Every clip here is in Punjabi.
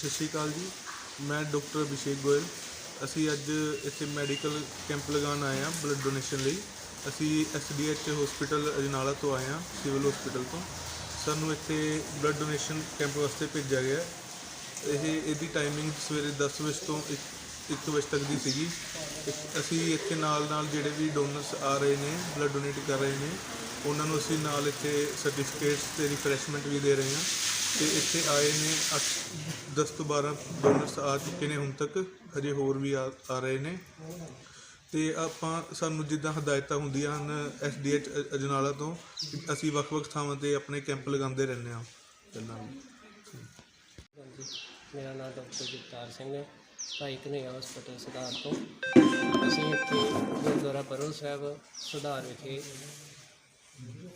ਸਤਿ ਸ਼੍ਰੀ ਅਕਾਲ ਜੀ। ਮੈਂ ਡਾਕਟਰ ਅਭਿਸ਼ੇਕ ਗੋਇਲ। ਅਸੀਂ ਅੱਜ ਇੱਥੇ ਮੈਡੀਕਲ ਕੈਂਪ ਲਗਾਉਣ ਆਏ ਹਾਂ ਬਲੱਡ ਡੋਨੇਸ਼ਨ ਲਈ। ਅਸੀਂ ਐਸਡੀਐਚ ਹਸਪੀਟਲ ਅਜਨਾਲਾ ਤੋਂ ਆਏ ਹਾਂ, ਸਿਵਲ ਹਸਪੀਟਲ ਤੋਂ। ਸਾਨੂੰ ਇੱਥੇ ਬਲੱਡ ਡੋਨੇਸ਼ਨ ਕੈਂਪ ਵਾਸਤੇ ਭੇਜਿਆ ਗਿਆ ਇਹ, ਇਹਦੀ ਟਾਈਮਿੰਗ ਸਵੇਰੇ 10 ਵਜੇ ਤੋਂ 1 ਵਜੇ ਤੱਕ ਦੀ ਸੀਗੀ। ਅਸੀਂ ਇੱਥੇ ਨਾਲ ਨਾਲ ਜਿਹੜੇ ਵੀ ਡੋਨਰਸ ਆ ਰਹੇ ਨੇ, ਬਲੱਡ ਡੋਨੇਟ ਕਰ ਰਹੇ ਨੇ, ਉਹਨਾਂ ਨੂੰ ਅਸੀਂ ਨਾਲ ਇੱਥੇ ਸਰਟੀਫਿਕੇਟਸ ਤੇ ਰਿਫਰੈਸ਼ਮੈਂਟ ਵੀ ਦੇ ਰਹੇ ਹਾਂ। ਤੇ ਇੱਥੇ ਆਏ ਨੇ 8 10 ਤੋਂ 12 ਡੋਨਰਸ ਆ ਚੁੱਕੇ ਨੇ ਹੁਣ ਤੱਕ, ਹਜੇ ਹੋਰ ਵੀ ਆ ਆ ਰਹੇ ਨੇ। ਤੇ ਆਪਾਂ ਸਾਨੂੰ ਜਿੱਦਾਂ ਹਦਾਇਤਾਂ ਹੁੰਦੀਆਂ ਹਨ ਐਸਡੀਐਚ ਅਜਨਾਲਾ ਤੋਂ, ਅਸੀਂ ਵੱਖ-ਵੱਖ ਥਾਵਾਂ ਤੇ ਆਪਣੇ ਕੈਂਪ ਲਗਾਉਂਦੇ ਰਹਿੰਦੇ ਹਾਂ। ਪਹਿਲਾਂ ਹਾਂਜੀ, ਮੇਰਾ ਨਾਮ ਡਾਕਟਰ ਜਗਤਾਰ ਸਿੰਘ ਹੈ। ਭਾਈ ਕਨ੍ਹਈਆ ਹਸਪਤਾਲ ਸੁਧਾਰ ਤੋਂ। ਅਸੀਂ ਇੱਥੇ ਗੁਰਦੁਆਰਾ ਪਰੋ ਸਾਹਿਬ, ਸੁਧਾਰ ਵਿਖੇ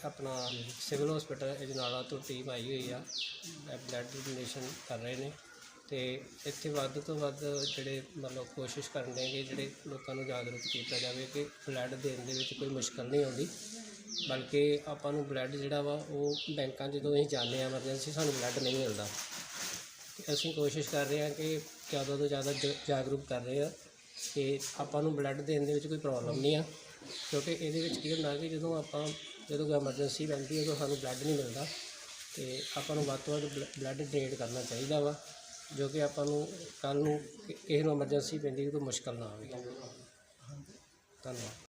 ਆਪਣਾ ਸਿਵਲ ਹਸਪਤਾਲ ਅਜਨਾਲਾ ਤੋਂ ਟੀਮ ਆਈ ਹੋਈ ਆ ਬਲੱਡ ਡੋਨੇਸ਼ਨ ਕਰ ਰਹੇ ਨੇ। ਤੇ ਇੱਥੇ ਵੱਧ ਤੋਂ ਵੱਧ ਜਿਹੜੇ ਮਤਲਬ ਕੋਸ਼ਿਸ਼ ਕਰਨ ਦੇ ਕਿ ਜਿਹੜੇ ਲੋਕਾਂ ਨੂੰ ਜਾਗਰੂਕ ਕੀਤਾ ਜਾਵੇ ਕਿ ਬਲੱਡ ਦੇਣ ਦੇ ਵਿੱਚ ਕੋਈ ਮੁਸ਼ਕਲ ਨਹੀਂ ਆਉਂਦੀ। ਬਲਕਿ ਆਪਾਂ ਨੂੰ ਬਲੱਡ ਜਿਹੜਾ ਵਾ, ਉਹ ਬੈਂਕਾਂ 'ਚ ਜਦੋਂ ਅਸੀਂ ਜਾਂਦੇ ਆ ਐਮਰਜੈਂਸੀ ਸਾਨੂੰ ਬਲੱਡ ਨਹੀਂ ਮਿਲਦਾ। ਅਸੀਂ ਕੋਸ਼ਿਸ਼ ਕਰ ਰਹੇ ਹਾਂ ਕਿ ਜ਼ਿਆਦਾ ਤੋਂ ਜ਼ਿਆਦਾ ਜ- ਜਾਗਰੂਕ ਕਰ ਰਹੇ ਹਾਂ ਕਿ ਆਪਾਂ ਨੂੰ ਬਲੱਡ ਦੇਣ ਦੇ ਵਿੱਚ ਕੋਈ ਪ੍ਰੋਬਲਮ ਨਹੀਂ ਆ। ਕਿਉਂਕਿ ਇਹਦੇ ਵਿੱਚ ਕੀ ਹੁੰਦਾ ਕਿ ਜਦੋਂ ਆਪਾਂ ਜਦੋਂ ਕੋਈ ਐਮਰਜੈਂਸੀ ਪੈਂਦੀ ਹੈ ਉਦੋਂ ਸਾਨੂੰ ਬਲੱਡ ਨਹੀਂ ਮਿਲਦਾ ਅਤੇ ਆਪਾਂ ਨੂੰ ਵੱਧ ਤੋਂ ਵੱਧ ਬਲ ਬਲੱਡ ਡੋਨੇਟ ਕਰਨਾ ਚਾਹੀਦਾ ਵਾ, ਜੋ ਕਿ ਆਪਾਂ ਨੂੰ ਕੱਲ੍ਹ ਨੂੰ ਕਿ- ਕਿਸੇ ਨੂੰ ਐਮਰਜੈਂਸੀ ਪੈਂਦੀ ਹੈ ਤਾਂ ਮੁਸ਼ਕਲ ਨਾ ਆਵੇ। ਧੰਨਵਾਦ।